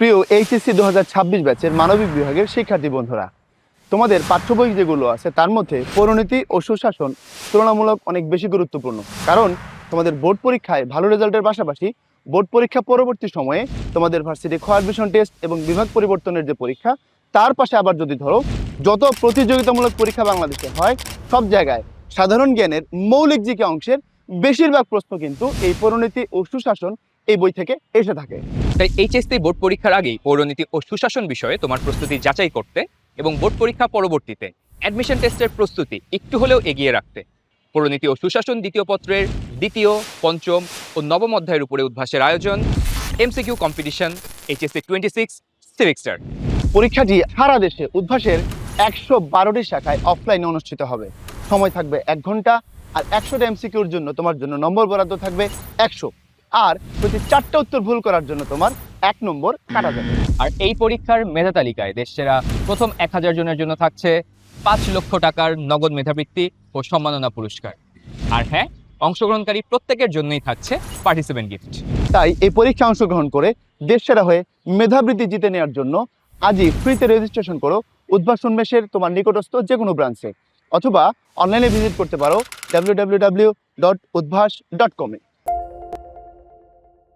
প্রিয় এইচএসসি দু হাজার ছাব্বিশ ব্যাচের মানবিক বিভাগের শিক্ষার্থী বন্ধুরা, তোমাদের পাঠ্য বই যেগুলো আছে তার মধ্যে পরিণতি ও সুশাসন তুলনামূলক অনেক বেশি গুরুত্বপূর্ণ। কারণ তোমাদের বোর্ড পরীক্ষায় ভালো রেজাল্টের পাশাপাশি বোর্ড পরীক্ষা পরবর্তী সময়ে তোমাদের ভার্সিটি খ অ্যাডমিশন টেস্ট এবং বিভাগ পরিবর্তনের যে পরীক্ষা, তার পাশে আবার যদি ধরো যত প্রতিযোগিতামূলক পরীক্ষা বাংলাদেশে হয়, সব জায়গায় সাধারণ জ্ঞানের মৌলিক জিকে অংশের বেশিরভাগ প্রশ্ন কিন্তু এই পরিণতি ও সুশাসন এই বই থেকে এসে থাকে। তাই এইচএসসি বোর্ড পরীক্ষার আগেই পৌরনীতি ও সুশাসন বিষয়ে তোমার প্রস্তুতি যাচাই করতে এবং বোর্ড পরীক্ষা পরবর্তীতে অ্যাডমিশন টেস্টের প্রস্তুতি একটু হলেও এগিয়ে রাখতে। পৌরনীতি ও সুশাসন দ্বিতীয় পত্রের দ্বিতীয় পঞ্চম ও নবম অধ্যায়ের উপরে উদ্ভাসের আয়োজন MCQ competition HSC twenty six civic star পরীক্ষাটি সারা দেশে উদ্ভাসের একশো বারোটি শাখায় অফলাইনে অনুষ্ঠিত হবে। সময় থাকবে এক ঘণ্টা আর একশোটা এমসিকিউর জন্য তোমার জন্য নম্বর বরাদ্দ থাকবে একশো। আর প্রতি চারটা উত্তর ভুল করার জন্য তোমার এক নম্বর কাটা যাবে। আর এই পরীক্ষার মেধা তালিকায় দেশসেরা প্রথম এক হাজার জনের জন্য থাকছে পাঁচ লক্ষ টাকার নগদ মেধাবৃত্তি ও সম্মাননা পুরস্কার। আর হ্যাঁ অংশগ্রহণকারী প্রত্যেকের জন্যই থাকছে পার্টিসিপেন্ট গিফট তাই এই পরীক্ষা অংশগ্রহণ করে দেশ সেরা হয়ে মেধাবৃত্তি জিতে নেওয়ার জন্য আজই ফ্রিতে রেজিস্ট্রেশন করো উদ্ভাসন মেশের তোমার নিকটস্থ যে কোনো ব্রাঞ্চে অথবা অনলাইনে ভিজিট করতে পারো W W W dot Udvash dot কমে